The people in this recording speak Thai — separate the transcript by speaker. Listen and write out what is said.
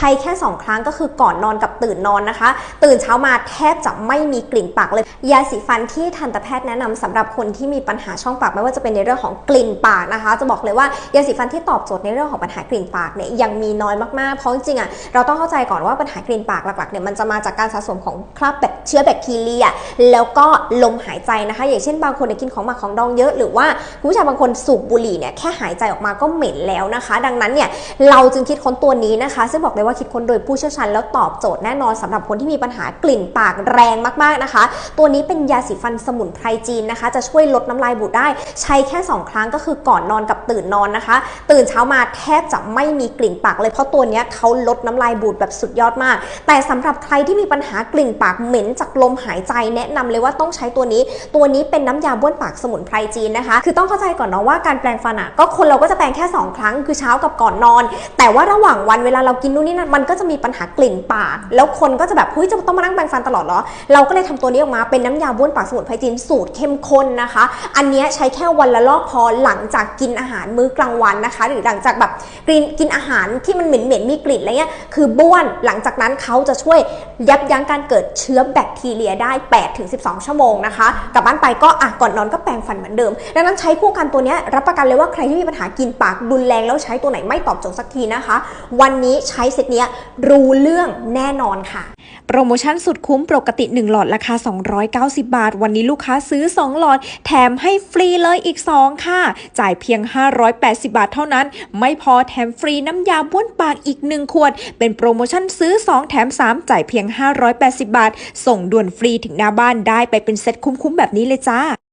Speaker 1: ช้แค่ 2 ครั้งก็คือก่อนนอนกับตื่นนอนนะคะ ตื่นเช้ามาแทบจะไม่มีกลิ่นปากเลยยาสีฟันที่ทันตแพทย์แนะนำสำหรับคนที่มีปัญหาช่องปากไม่ว่าจะเป็นในเรื่องของกลิ่นปากนะคะ จะบอกเลยว่ายาสีฟันที่ตอบโจทย์ในเรื่องของปัญหากลิ่นปากเนี่ยยังมีน้อยมากๆเพราะจริงๆอะเราต้องเข้าใจก่อนว่าปัญหากลิ่นปากหลักๆเนี่ยมันจะมาจากการสะสมของคราบเชื้อแบคทีเรีย แล้วก็ลมหายใจนะคะ อย่างเช่นบางคนเนี่ยกินของหมักของดองเยอะหรือว่าคุณผู้ชายบางคนสูบบุหรี่เนี่ยแค่หายใจออกมาก็เหม็นแล้วนะคะ ดังนั้นเนี่ยเราจึงคิดค้นตัวนี้นะคะ ซึ่งบอกเลยว่าคิดค้นโดยผู้เชี่ยวชาญแล้วตอบโจทย์แน่นอนสำหรับคนที่มีปัญหากลิ่นปากแรงมากๆนะคะ ตัวนี้เป็นยาสีฟันสมุนไพรจีนนะคะ จะช่วยลดน้ำลายบูดได้ ใช้แค่ 2 ครั้งก็คือก่อนนอนกับตื่นนอนนะคะ ตื่นเช้ามาแทบจะไม่มีกลิ่นปากเลยเพราะตัวนี้เขาลดน้ำลายบูดแบบสุดยอดมาก แต่สำหรับใครที่มีปัญหากลิ่นปากเหม็นจากลมหายใจแนะนำเลยว่าต้องใช้ตัวนี้ ตัวนี้เป็นน้ำยาบ้วนปากสมุนไพรจีนนะคะ คือต้องเข้าใจก่อนเนาะว่าการแปรงฟันอะก็คนเราก็จะแปรงแค่ 2 ครั้งคือเช้ากับก่อนนอน แต่ว่าระหว่างวันเวลาเรากินนู่นนี่นั่นมันก็จะมีปัญหากลิ่นปาก แล้วคนก็จะแบบเฮ้ยจะต้องมานั่งแปรงฟันตลอดเหรอ เราก็เลยทำตัวนี้ออกมาเป็นน้ำยาบ้วนปากสมุนไพรจีนสูตรเข้มข้นนะคะ อันนี้ใช้แค่วันละรอบพอหลังจากกินอาหารมื้อกลางวันนะคะ หรือหลังจากแบบกินกินอาหารที่มันเหม็นเหม็นมีกลิ่นอะไรเงี้ยคือบ้วนหลังจากนั้นเขาจะช่วยยับยั้งการเกิดเชื้อแบคทีเรียได้8ถึง12 ชั่วโมงนะคะกลับบ้านไปก็อะก่อนนอนก็แปรงฟันเหมือนเดิม ดังนั้นใช้คู่กันตัวนี้รับประกันเลยว่าใครที่มีปัญหากินปากรุนแรงแล้วใช้ตัวไหนไม่ตอบโจทย์สักทีนะคะ วันนี้ใช้เซตนี้รู้เรื่องแน่นอนค่ะ
Speaker 2: โปรโมชั่นสุดคุ้มปกติ 1 หลอดราคา 290 บาท วันนี้ลูกค้าซื้อ 2 หลอด แถมให้ฟรีเลยอีก 2 ค่ะ จ่ายเพียง 580 บาทเท่านั้น ไม่พอแถมฟรีน้ำยาบ้วนปากอีก 1 ขวด เป็นโปรโมชั่นซื้อ 2 แถม 3 จ่ายเพียง 580 บาท ส่งด่วนฟรีถึงหน้าบ้านได้ไปเป็นเซ็ตคุ้มๆแบบนี้เลยจ้า